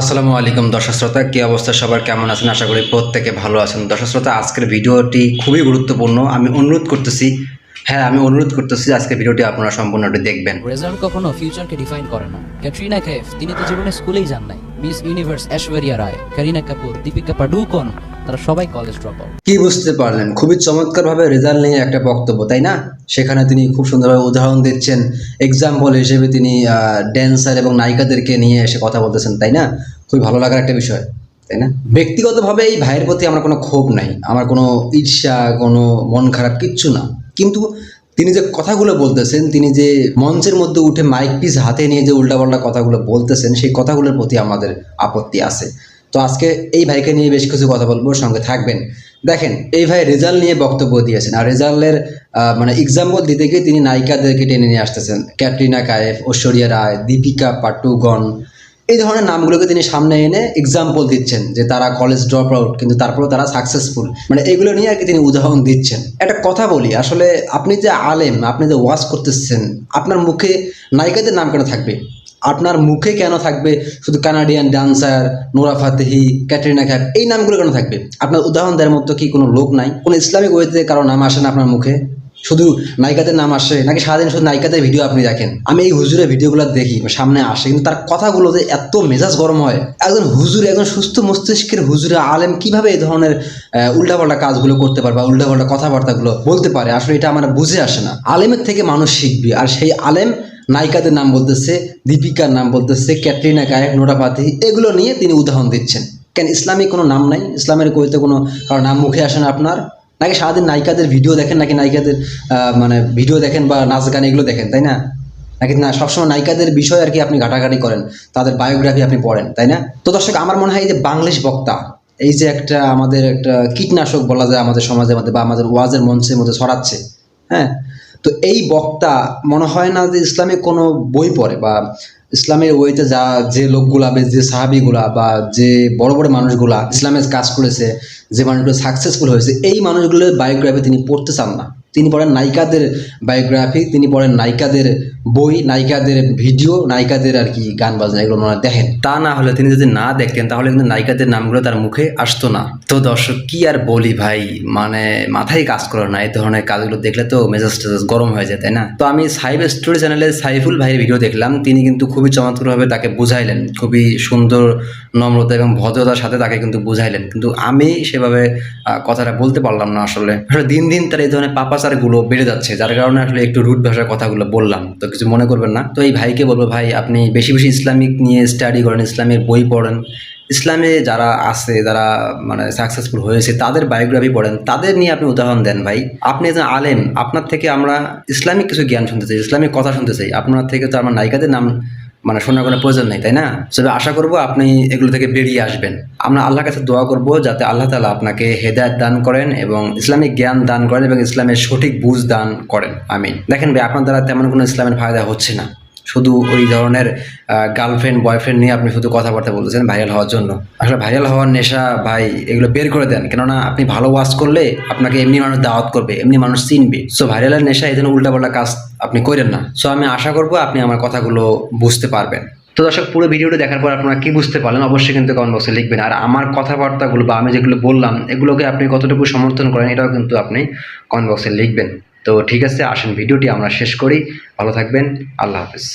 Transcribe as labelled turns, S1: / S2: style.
S1: আসসালামু আলাইকুম দর্শক শ্রোতা, কি অবস্থা সবার? কেমন আছেন? আশা করি প্রত্যেকে ভালো আছেন। দর্শক শ্রোতা, আজকের ভিডিওটি খুবই গুরুত্বপূর্ণ। আমি অনুরোধ করতেছি হ্যাঁ আমি অনুরোধ করতেছি আজকের ভিডিওটি আপনারা সম্পূর্ণটি দেখবেন।
S2: রেজাল্ট কখনো ফিউচারকে ডিফাইন করে না। ক্যাটরিনা কেফ তিনি তো জীবনে স্কুলেই যান নাই। মিস ইউনিভার্স ঐশ্বরিয়া রায় কারিনা কাপুর দীপিকা পাডুকোন তারা সবাই কলেজ ড্রপ আউট
S1: কি বুঝতে পারলেন? খুবই চমৎকারভাবে রেজাল্ট নিয়ে একটা বক্তব্য, তাই না? সেখানে তিনি খুব সুন্দরভাবে উদাহরণ দিচ্ছেন। এক্সাম্পল হিসেবে তিনি ড্যান্সার এবং নায়িকাদেরকে নিয়ে এসে কথা বলতেছেন, তাই না? খুবই ভালো লাগার একটা বিষয়, তাই না? ব্যক্তিগতভাবে এই ভাইয়ের প্রতি আমার কোনো ক্ষোভ নাই। আমার কোনো ঈর্ষা, কোনো মন খারাপ কিচ্ছু না। কিন্তু তিনি যে কথাগুলো বলতেছেন, তিনি যে মঞ্চের মধ্যে উঠে মাইক পিস হাতে নিয়ে যে উল্টাপাল্টা কথাগুলো বলতেছেন, সেই কথাগুলোর প্রতি আমাদের আপত্তি আছে। তো আজকে এই ভাইকে নিয়ে বেশ কিছু কথা বলব, সঙ্গে থাকবেন। দেখেন, এই ভাই রেজাল্ট নিয়ে বক্তব্য দিয়েছেন। আর রেজাল্টের মানে এক্সাম্পল দিতে গিয়ে তিনি নায়িকাদেরকে টেনে নিয়ে আসতেছেন। ক্যাটরিনা কায়েফ, ঐশ্বরিয়া রায়, দীপিকা পাটুগন এই ধরনের নামগুলোকে তিনি সামনে এনে এক্সাম্পল দিচ্ছেন যে তারা কলেজ ড্রপ আউট কিন্তু তারপরেও তারা সাকসেসফুল মানে এগুলো নিয়ে আর কি তিনি উদাহরণ দিচ্ছেন। একটা কথা বলি, আসলে আপনি যে আলেম, আপনি যে ওয়াজ করতেছেন, আপনার মুখে নায়িকাদের নাম কেন থাকবে? আপনার মুখে কেন থাকবে শুধু Canadian dancer Nora Fatehi, Katrina খ্যাপ এই নামগুলো কেন থাকবে? আপনার উদাহরণ দেওয়ার মতো কি কোনো লোক নাই? কোনো ইসলামিক ওয়েতে কারও নাম আসে না আপনার মুখে? শুধু নায়িকাদের নাম আসে, নাকি সারাদিন শুধু নায়িকাদের ভিডিও আপনি দেখেন? আমি এই হুজুরের ভিডিওগুলো দেখি, সামনে আসে, কিন্তু তার কথাগুলো যে এত মেজাজ গরম হয়। একজন হুজুর, একজন সুস্থ মস্তিষ্কের হুজুরে, আলেম কীভাবে এই ধরনের উল্টাপাল্টা কাজগুলো করতে পারে বা উল্টাপাল্টা কথাবার্তাগুলো বলতে পারে? আসলে এটা আমার বুঝে আসে না। আলেমের থেকে মানুষ শিখবে, আর সেই আলেম নায়িকাদের নাম বলতেছে, দীপিকার নাম বলতেছে, ক্যাটরিনা কায়েক নোরা ফাতেহি এগুলো নিয়ে তিনি উদাহরণ দিচ্ছেন। কেন ইসলামিক কোনো নাম নাই? ইসলামের কইতে কোনো, কারও নাম মুখে আসে না আপনার? নাকি সারাদিন নায়িকাদের ভিডিও দেখেন, নাকি নায়িকাদের মানে ভিডিও দেখেন বা নাচ গান এগুলো দেখেন, তাই না? নাকি না, সবসময় নায়িকাদের বিষয় আর কি আপনি ঘাটাঘাটি করেন, তাদের বায়োগ্রাফি আপনি পড়েন, তাই না? তো দর্শক, আমার মনে হয় এই যে বাংলিশ বক্তা, এই যে একটা আমাদের একটা কীটনাশক বলা যায় আমাদের সমাজের মধ্যে বা আমাদের ওয়াজের মঞ্চের মধ্যে ছড়াচ্ছে হ্যাঁ? তো এই বক্তা, মনে হয় না যে ইসলামে কোনো বই পড়ে বা ইসলামের ওয়েতে যা, যে লোকগুলা বা যে সাহাবিগুলা বা যে বড় বড় মানুষগুলা ইসলামের কাজ করেছে, যে মানুষগুলো সাকসেসফুল হয়েছে, এই মানুষগুলোর বায়োগ্রাফি তিনি পড়তে চান না। তিনি পড়েন নায়িকাদের বায়োগ্রাফি তিনি পড়েন নায়িকাদের বই, নায়িকাদের ভিডিও, নায়িকাদের আর কি গান বাজনা, এগুলো ওনারা দেখেন। তা না হলে তিনি যদি না দেখতেন, তাহলে কিন্তু নায়িকাদের নামগুলো তার মুখে আসতো না। তো দর্শক, কি আর বলি ভাই? মানে মাথায় কাজ করে না, এই ধরনের কাজগুলো দেখলে তো মেজাজ টেজাজ গরম হয়ে যায়, তাই না? তো আমি সাইব স্টোরি চ্যানেলে সাইফুল ভাইয়ের ভিডিও দেখলাম। তিনি কিন্তু খুবই চমৎকারভাবে তাকে বুঝাইলেন। খুবই সুন্দর, নম্রতা এবং ভদ্রতার সাথে তাকে কিন্তু বুঝাইলেন। কিন্তু আমি সেভাবে কথাটা বলতে পারলাম না আসলে। আসলে দিন দিন তার এই ধরনের পাপাচারগুলো বেড়ে যাচ্ছে, যার কারণে আসলে একটু রুট ভাষার কথাগুলো বললাম। তো কিছু মনে করবেন না। তো এই ভাইকে বলব, ভাই, আপনি বেশি বেশি ইসলামিক নিয়ে স্টাডি করেন, ইসলামের বই পড়েন। ইসলামে যারা আছে, যারা মানে সাকসেসফুল হয়েছে, তাদের বায়োগ্রাফি পড়েন। তাদের নিয়ে আপনি উদাহরণ দেন, ভাই। আপনি একজন আলেন আপনার থেকে আমরা ইসলামিক কিছু জ্ঞান শুনতে চাই, ইসলামিক কথা শুনতে চাই। আপনার থেকে তো আমার নায়িকাদের নাম মানে শোনার কোনো প্রয়োজন নেই তাই না? তবে আশা করব আপনি এগুলো থেকে বেরিয়ে আসবেন। আমরা আল্লাহর কাছে দোয়া করব যাতে আল্লাহ তালা আপনাকে হেদায়ত দান করেন এবং ইসলামিক জ্ঞান দান করেন এবং ইসলামের সঠিক বুঝ দান করেন। আমিন। দেখেন ভাই আপনার দ্বারা তেমন কোনো ইসলামের ফায়দা হচ্ছে না। শুধু ওই ধরনের গার্লফ্রেন্ড বয়ফ্রেন্ড নিয়ে আপনি শুধু কথাবার্তা বলতেছেন ভাইরাল হওয়ার জন্য। আসলে ভাইরাল হওয়ার নেশা ভাই, এগুলো বের করে দেন। কেননা আপনি ভালো ওয়াজ করলে আপনাকে এমনি মানুষ দাওয়াত করবে, এমনি মানুষ চিনবে। সো ভাইরালের নেশা এই জন্য উল্টাপাল্টা কাজ আপনি করেন না। সো আমি আশা করব আপনি আমার কথাগুলো বুঝতে পারবেন। তো দর্শক, পুরো ভিডিওটা দেখার পর আপনারা কি বুঝতে পারলেন, অবশ্যই কিন্তু কমেন্ট বক্সে লিখবেন। আর আমার কথাবার্তাগুলো বা আমি যেগুলো বললাম, এগুলোকে আপনি কতটুকু সমর্থন করেন, এটাও কিন্তু আপনি কমেন্ট বক্সে লিখবেন। তো ঠিক আছে আসেন ভিডিওটি আমরা শেষ করি। ভালো থাকবেন আল্লাহ হাফিজ।